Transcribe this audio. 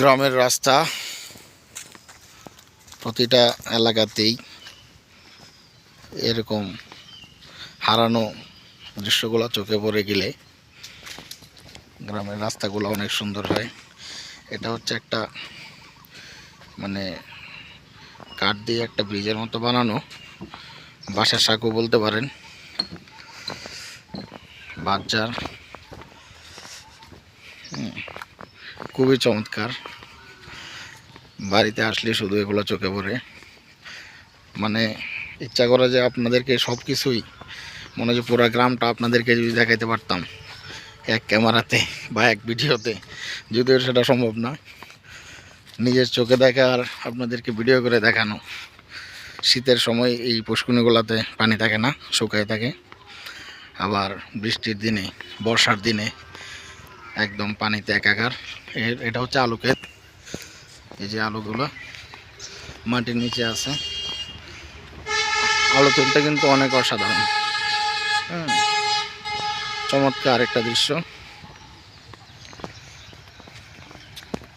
গ্রামের রাস্তা প্রতিটা এলাকাতেই এরকম হারানো দৃশ্যগুলো চোখে পড়ে গেলে গ্রামের রাস্তাগুলো অনেক সুন্দর হয়। এটা হচ্ছে একটা মানে কাঠ দিয়ে একটা ব্রিজের মতো বানানো। বাসার সাঁকো বলতে পারেন। বাচ্চার হুম, খুবই চমৎকার। বাড়িতে আসলে শুধু এগুলো চোখে পড়ে। মানে ইচ্ছা করে যে আপনাদেরকে সব কিছুই, মনে যে পুরো গ্রামটা আপনাদেরকে যদি দেখাইতে পারতাম, এক ক্যামেরাতে বা এক ভিডিওতে, যদিও সেটা সম্ভব না। নিজের চোখে দেখা আর আপনাদেরকে ভিডিও করে দেখানো। শীতের সময় এই পুষ্কুনিগুলোতে পানি থাকে না, শুকায় থাকে। আবার বৃষ্টির দিনে, বর্ষার দিনে একদম পানিতে একাকার। এর এটা হচ্ছে আলু ক্ষেত। এই যে আলুগুলো মাটির নিচে আছে। আলু তুলতে কিন্তু অনেক অসাধারণ। হ্যাঁ চমৎকার একটা দৃশ্য।